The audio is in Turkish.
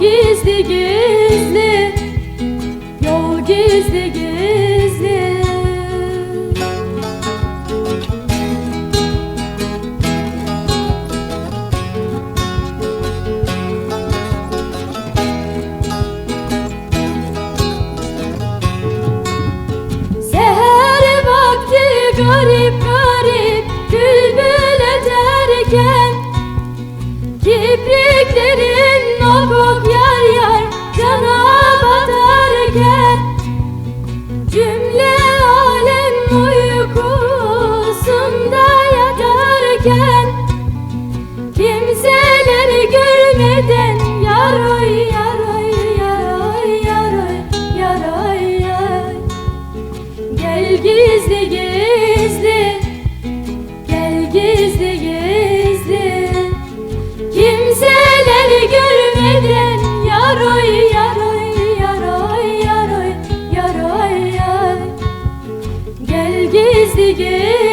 gizli gizli yatarken Kimseleri görmeden yaroy yaroy yaroy yaroy yaroy yaroy. Gel gizli gizli. Gel gizli gizli. Kimseleri görmeden Yaroy yaroy yaroy yaroy yaroy yaroy. Gel gizli gizli